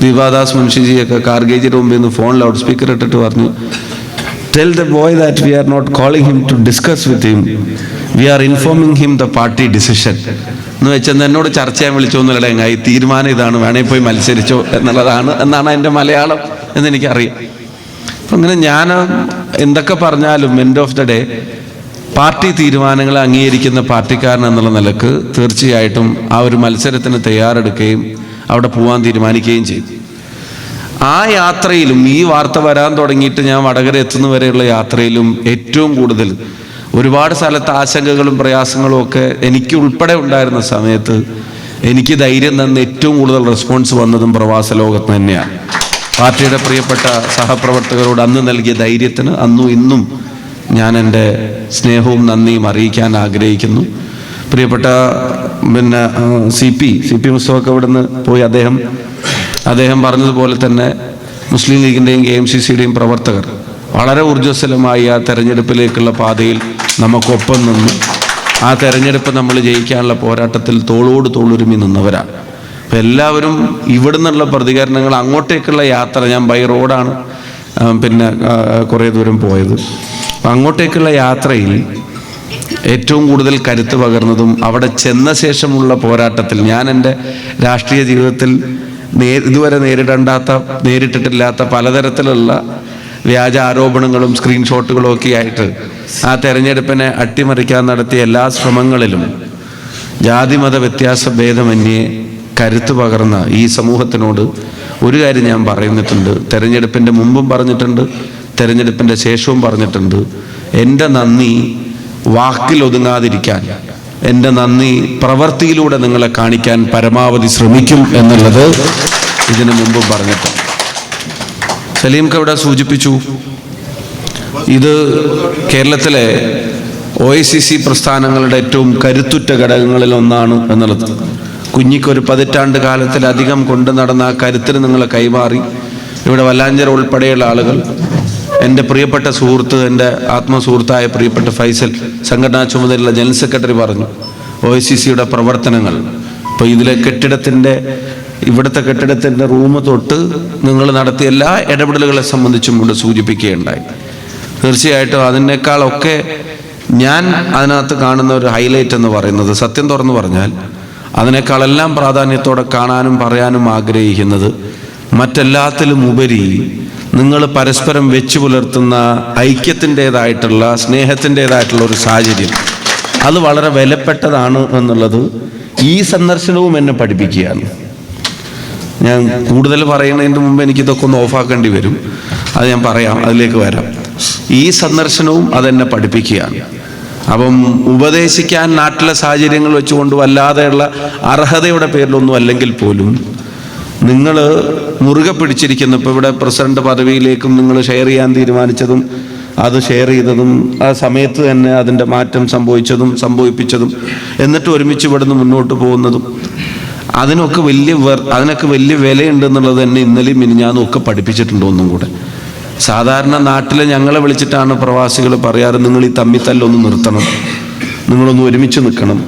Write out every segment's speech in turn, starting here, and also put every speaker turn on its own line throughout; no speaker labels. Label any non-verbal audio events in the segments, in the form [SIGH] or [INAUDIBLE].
ദീപാദാസ് മുൻഷിജിയൊക്കെ കാർഗേജിന്റെ മുമ്പിൽ നിന്ന് phone loud speaker ഇട്ടിട്ട് പറഞ്ഞു tell the boy that we are not calling him to discuss with him we are informing him the party decision എന്ന് വെച്ചാൽ എന്നോട് ചർച്ച ചെയ്യാൻ വിളിച്ചോന്നുമില്ല ഈ തീരുമാനം ഇതാണ് വേണേ പോയി മത്സരിച്ചോ എന്നുള്ളതാണ് എന്നാണ് എന്റെ മലയാളം എന്ന് എനിക്കറിയാം. അപ്പം അങ്ങനെ ഞാൻ എന്തൊക്കെ പറഞ്ഞാലും end of the day party തീരുമാനങ്ങളെ അംഗീകരിക്കുന്ന പാർട്ടിക്കാരൻ എന്നുള്ള നിലയ്ക്ക് തീർച്ചയായിട്ടും ആ ഒരു മത്സരത്തിന് തയ്യാറെടുക്കുകയും അവിടെ പോകാൻ തീരുമാനിക്കുകയും ചെയ്തു. ആ യാത്രയിലും ഈ വാർത്ത വരാൻ തുടങ്ങിയിട്ട് ഞാൻ വടകര എത്തുന്നവരെയുള്ള യാത്രയിലും ഏറ്റവും കൂടുതൽ ഒരുപാട് സ്ഥലത്ത് ആശങ്കകളും പ്രയാസങ്ങളും ഒക്കെ എനിക്ക് ഉൾപ്പെടെ ഉണ്ടായിരുന്ന സമയത്ത് എനിക്ക് ധൈര്യം തന്ന ഏറ്റവും കൂടുതൽ റെസ്പോൺസ് വന്നതും പ്രവാസ ലോകത്ത് തന്നെയാണ്. പാർട്ടിയുടെ പ്രിയപ്പെട്ട സഹപ്രവർത്തകരോട് അന്ന് നൽകിയ ധൈര്യത്തിന് അന്നും ഇന്നും ഞാൻ എന്റെ സ്നേഹവും നന്ദിയും അറിയിക്കാൻ ആഗ്രഹിക്കുന്നു. പ്രിയപ്പെട്ട പിന്നെ സി പി സി പി മുസ്തഫക്ക് ഇവിടുന്ന് പോയി അദ്ദേഹം അദ്ദേഹം പറഞ്ഞതുപോലെ തന്നെ മുസ്ലിം ലീഗിന്റെയും കെ എം സി സിയുടെയും പ്രവർത്തകർ വളരെ ഊർജസ്വലമായി ആ തെരഞ്ഞെടുപ്പിലേക്കുള്ള പാതയിൽ നമുക്കൊപ്പം നിന്ന് ആ തെരഞ്ഞെടുപ്പ് നമ്മൾ ജയിക്കാനുള്ള പോരാട്ടത്തിൽ തോളോട് തോളുരുമി നിന്നവരാണ് അപ്പം എല്ലാവരും ഇവിടെ നിന്നുള്ള പ്രതികരണങ്ങൾ അങ്ങോട്ടേക്കുള്ള യാത്ര ഞാൻ ബൈ റോഡാണ് പിന്നെ കുറേ ദൂരം പോയത്. അപ്പം അങ്ങോട്ടേക്കുള്ള യാത്രയിൽ ഏറ്റവും കൂടുതൽ കരുത്ത് പകർന്നതും അവിടെ ചെന്ന ശേഷമുള്ള പോരാട്ടത്തിൽ ഞാൻ എന്റെ രാഷ്ട്രീയ ജീവിതത്തിൽ നേ ഇതുവരെ നേരിടണ്ടാത്ത നേരിട്ടിട്ടില്ലാത്ത പലതരത്തിലുള്ള വ്യാജ ആരോപണങ്ങളും സ്ക്രീൻഷോട്ടുകളും ഒക്കെ ആയിട്ട് ആ തെരഞ്ഞെടുപ്പിനെ അട്ടിമറിക്കാൻ നടത്തിയ എല്ലാ ശ്രമങ്ങളിലും ജാതിമത വ്യത്യാസ ഭേദമന്യേ കരുത്ത് പകർന്ന ഈ സമൂഹത്തിനോട് ഒരു കാര്യം ഞാൻ പറയുന്നിട്ടുണ്ട്. തെരഞ്ഞെടുപ്പിന്റെ മുമ്പും പറഞ്ഞിട്ടുണ്ട് തെരഞ്ഞെടുപ്പിന്റെ ശേഷവും പറഞ്ഞിട്ടുണ്ട്. എന്റെ നന്ദി വാക്കിൽ ഒതുങ്ങാതിരിക്കാൻ എന്റെ നന്ദി. പ്രവൃത്തിയിലൂടെ നിങ്ങളെ കാണിക്കാൻ പരമാവധി ശ്രമിക്കും എന്നുള്ളത് ഇതിനു മുമ്പ് പറഞ്ഞിട്ടുണ്ട്. സലീം കവിടെ സൂചിപ്പിച്ചു ഇത് കേരളത്തിലെ ഒ ഐ സി സി പ്രസ്ഥാനങ്ങളുടെ ഏറ്റവും കരുത്തുറ്റ ഘടകങ്ങളിൽ ഒന്നാണ് എന്നുള്ളത്. കുഞ്ഞിക്കൊരു പതിറ്റാണ്ട് കാലത്തിലധികം കൊണ്ടു നടന്ന ആ കരുത്തിന് നിങ്ങൾ കൈമാറി. ഇവിടെ വല്ലാഞ്ചര ഉൾപ്പെടെയുള്ള ആളുകൾ എന്റെ പ്രിയപ്പെട്ട സുഹൃത്ത് എന്റെ ആത്മസുഹൃത്തായ പ്രിയപ്പെട്ട ഫൈസൽ സംഘടനാ ചുമതലയുള്ള ജനറൽ സെക്രട്ടറി പറഞ്ഞു ഒ സി സിയുടെ പ്രവർത്തനങ്ങൾ ഇപ്പോൾ ഇതിലെ കെട്ടിടത്തിന്റെ ഇവിടുത്തെ കെട്ടിടത്തിന്റെ റൂം തൊട്ട് നിങ്ങൾ നടത്തിയ എല്ലാ ഇടപെടലുകളെ സംബന്ധിച്ചും ഇവിടെ സൂചിപ്പിക്കുകയുണ്ടായി. തീർച്ചയായിട്ടും അതിനേക്കാളൊക്കെ ഞാൻ അതിനകത്ത് കാണുന്ന ഒരു ഹൈലൈറ്റ് എന്ന് പറയുന്നത് സത്യം തുറന്നു പറഞ്ഞാൽ അതിനേക്കാളെല്ലാം പ്രാധാന്യത്തോടെ കാണാനും പറയാനും ആഗ്രഹിക്കുന്നത് മറ്റെല്ലാത്തിലും ഉപരി നിങ്ങൾ പരസ്പരം വെച്ചു പുലർത്തുന്ന ഐക്യത്തിന്റെതായിട്ടുള്ള സ്നേഹത്തിന്റെതായിട്ടുള്ള ഒരു സാഹചര്യം. അത് വളരെ വിലപ്പെട്ടതാണ് എന്നുള്ളത് ഈ സന്ദർശനവും എന്നെ പഠിപ്പിക്കുകയാണ്. ഞാൻ കൂടുതൽ പറയുന്നതിന് മുമ്പ് എനിക്കിതൊക്കെ ഒന്ന് ഓഫാക്കേണ്ടി വരും. അത് ഞാൻ പറയാം അതിലേക്ക് വരാം. ഈ സന്ദർശനവും അതെന്നെ പഠിപ്പിക്കുകയാണ്. അപ്പം ഉപദേശിക്കാൻ നാട്ടിലെ സാഹചര്യങ്ങൾ വെച്ചുകൊണ്ട് വല്ലാതെയുള്ള അർഹതയുടെ പേരിലൊന്നും അല്ലെങ്കിൽ പോലും നിങ്ങൾ മുറുകെ പിടിച്ചിരിക്കുന്നു. ഇപ്പോൾ ഇവിടെ പ്രസിഡന്റ് പദവിയിലേക്കും നിങ്ങൾ ഷെയർ ചെയ്യാൻ തീരുമാനിച്ചതും അത് ഷെയർ ചെയ്തതും ആ സമയത്ത് തന്നെ അതിന്റെ മാറ്റം സംഭവിച്ചതും സംഭവിപ്പിച്ചതും എന്നിട്ട് ഒരുമിച്ച് ഇവിടുന്ന് മുന്നോട്ട് പോകുന്നതും. അതിനൊക്കെ വലിയ അതിനൊക്കെ വലിയ വിലയുണ്ടെന്നുള്ളത് തന്നെ ഇന്നലെയും മിനിഞ്ഞാന്നും ഒക്കെ പഠിപ്പിച്ചിട്ടുണ്ട് ഒന്നും കൂടെ. സാധാരണ നാട്ടിൽ ഞങ്ങളെ വിളിച്ചിട്ടാണ് പ്രവാസികൾ പറയാറ് നിങ്ങൾ ഈ തമ്മിത്തല്ലൊന്ന് നിർത്തണം. നിങ്ങളൊന്ന് ഒരുമിച്ച് നിൽക്കണം.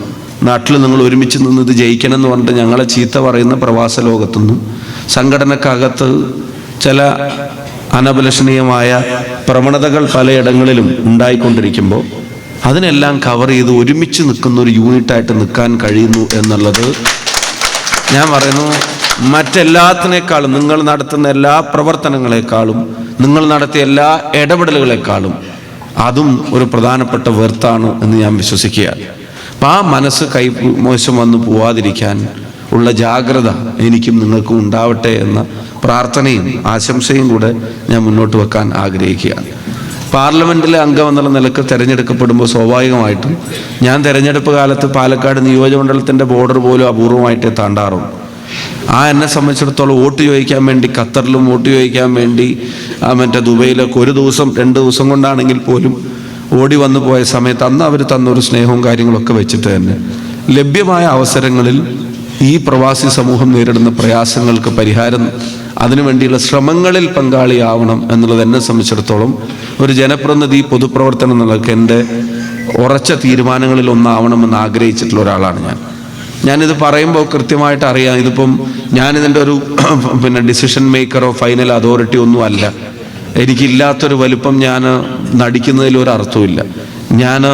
നാട്ടിൽ നിങ്ങൾ ഒരുമിച്ച് നിന്ന് ഇത് ജയിക്കണം എന്ന് പറഞ്ഞിട്ട് ഞങ്ങളെ ചീത്ത പറയുന്ന പ്രവാസ ലോകത്തുനിന്നും സംഘടനക്കകത്ത് ചില അനഭിലഷണീയമായ പ്രവണതകൾ പലയിടങ്ങളിലും ഉണ്ടായിക്കൊണ്ടിരിക്കുമ്പോൾ അതിനെല്ലാം കവർ ചെയ്ത് ഒരുമിച്ച് നിൽക്കുന്ന ഒരു യൂണിറ്റായിട്ട് നിൽക്കാൻ കഴിയുന്നു എന്നുള്ളത് ഞാൻ പറയുന്നു മറ്റെല്ലാത്തിനേക്കാളും നിങ്ങൾ നടത്തുന്ന എല്ലാ പ്രവർത്തനങ്ങളെക്കാളും നിങ്ങൾ നടത്തിയ എല്ലാ ഇടപെടലുകളെക്കാളും അതും ഒരു പ്രധാനപ്പെട്ട വെർത്താണ് എന്ന് ഞാൻ വിശ്വസിക്കുകയാണ്. അപ്പം ആ മനസ്സ് കൈ മോശം വന്ന് പോവാതിരിക്കാൻ ഉള്ള ജാഗ്രത എനിക്കും നിങ്ങൾക്കും ഉണ്ടാവട്ടെ എന്ന പ്രാർത്ഥനയും ആശംസയും കൂടെ ഞാൻ മുന്നോട്ട് വെക്കാൻ ആഗ്രഹിക്കുകയാണ്. പാർലമെന്റിലെ അംഗം എന്നുള്ള നിലയ്ക്ക് തിരഞ്ഞെടുക്കപ്പെടുമ്പോൾ സ്വാഭാവികമായിട്ടും ഞാൻ തിരഞ്ഞെടുപ്പ് കാലത്ത് പാലക്കാട് നിയോജകമണ്ഡലത്തിന്റെ ബോർഡർ പോലും അപൂർവമായിട്ടേ താണ്ടാറുള്ളൂ ആ എന്നെ സംബന്ധിച്ചിടത്തോളം വോട്ട് ചോദിക്കാൻ വേണ്ടി ഖത്തറിലും വോട്ട് ചോദിക്കാൻ വേണ്ടി മറ്റേ ദുബൈയിലൊക്കെ ഒരു ദിവസം രണ്ട് ദിവസം കൊണ്ടാണെങ്കിൽ പോലും ഓടി വന്നു പോയ സമയത്ത് അന്ന് അവർ തന്നൊരു സ്നേഹവും കാര്യങ്ങളൊക്കെ വെച്ചിട്ട് തന്നെ. ലഭ്യമായ അവസരങ്ങളിൽ ഈ പ്രവാസി സമൂഹം നേരിടുന്ന പ്രയാസങ്ങൾക്ക് പരിഹാരം അതിനുവേണ്ടിയുള്ള ശ്രമങ്ങളിൽ പങ്കാളിയാവണം എന്നുള്ളത് എന്നെ സംബന്ധിച്ചിടത്തോളം ഒരു ജനപ്രതിനിധി പൊതുപ്രവർത്തനം എന്നുള്ളത് എന്റെ ഉറച്ച തീരുമാനങ്ങളിൽ ഒന്നാവണമെന്ന് ആഗ്രഹിച്ചിട്ടുള്ള ഒരാളാണ് ഞാൻ. ഞാനിത് പറയുമ്പോൾ കൃത്യമായിട്ട് അറിയാം. ഇതിപ്പം ഞാനിതിന്റെ ഒരു [CLEARS THROAT] പിന്നെ ഡിസിഷൻ മേക്കറോ ഫൈനൽ അതോറിറ്റി ഒന്നും അല്ല. എനിക്കില്ലാത്തൊരു വലുപ്പം ഞാൻ നടിക്കുന്നതിൽ ഒരു അർത്ഥവുമില്ല. ഞാൻ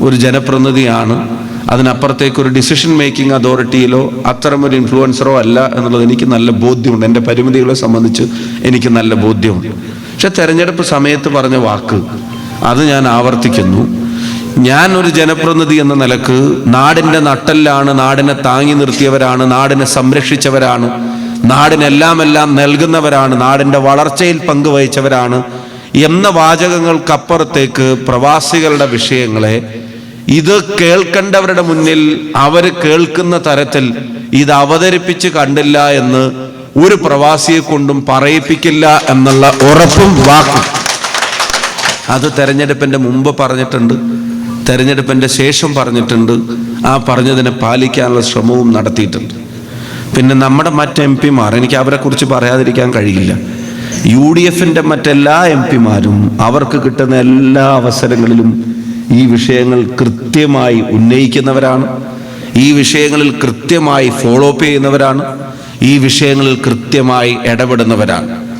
ഒരു ജനപ്രതിനിധിയാണ്. അതിനപ്പുറത്തേക്ക് ഒരു ഡിസിഷൻ മേക്കിംഗ് അതോറിറ്റിയിലോ അത്തരമൊരു ഇൻഫ്ലുവൻസറോ അല്ല എന്നുള്ളത് എനിക്ക് നല്ല ബോധ്യമുണ്ട്. എന്റെ പരിമിതികളെ സംബന്ധിച്ച് എനിക്ക് നല്ല ബോധ്യമുണ്ട്. പക്ഷെ തെരഞ്ഞെടുപ്പ് സമയത്ത് പറഞ്ഞ വാക്ക് അത് ഞാൻ ആവർത്തിക്കുന്നു. ഞാൻ ഒരു ജനപ്രതിനിധി എന്ന നിലയ്ക്ക് നാടിന്റെ നട്ടെല്ലാണ് നാടിനെ താങ്ങി നിർത്തിയവരാണ് നാടിനെ സംരക്ഷിച്ചവരാണ്. നാടിനെല്ലാം എല്ലാം നൽകുന്നവരാണ് നാടിന്റെ വളർച്ചയിൽ പങ്കുവഹിച്ചവരാണ് എന്ന വാചകങ്ങൾക്കപ്പുറത്തേക്ക് പ്രവാസികളുടെ വിഷയങ്ങളെ ഇത് കേൾക്കേണ്ടവരുടെ മുന്നിൽ അവർ കേൾക്കുന്ന തരത്തിൽ ഇത് അവതരിപ്പിച്ച് കണ്ടില്ല എന്ന് ഒരു പ്രവാസിയെ കൊണ്ടും പറയിപ്പിക്കില്ല എന്നുള്ള ഉറപ്പും വാക്കും. അത് തെരഞ്ഞെടുപ്പിന്റെ മുമ്പ് പറഞ്ഞിട്ടുണ്ട് തെരഞ്ഞെടുപ്പിന്റെ ശേഷം പറഞ്ഞിട്ടുണ്ട് ആ പറഞ്ഞതിനെ പാലിക്കാനുള്ള ശ്രമവും നടത്തിയിട്ടുണ്ട്. പിന്നെ നമ്മുടെ മറ്റ് എം പിമാർ എനിക്ക് അവരെ കുറിച്ച് പറയാതിരിക്കാൻ കഴിയില്ല. യു ഡി എഫിന്റെ മറ്റെല്ലാ എം പിമാരും അവർക്ക് കിട്ടുന്ന എല്ലാ അവസരങ്ങളിലും ഈ വിഷയങ്ങൾ കൃത്യമായി ഉന്നയിക്കുന്നവരാണ്. ഈ വിഷയങ്ങളിൽ കൃത്യമായി ഫോളോ അപ്പ് ചെയ്യുന്നവരാണ്. ഈ വിഷയങ്ങളിൽ കൃത്യമായി ഇടപെടുന്നവരാണ്.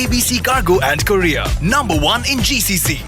ABC Cargo and Korea, number one in GCC.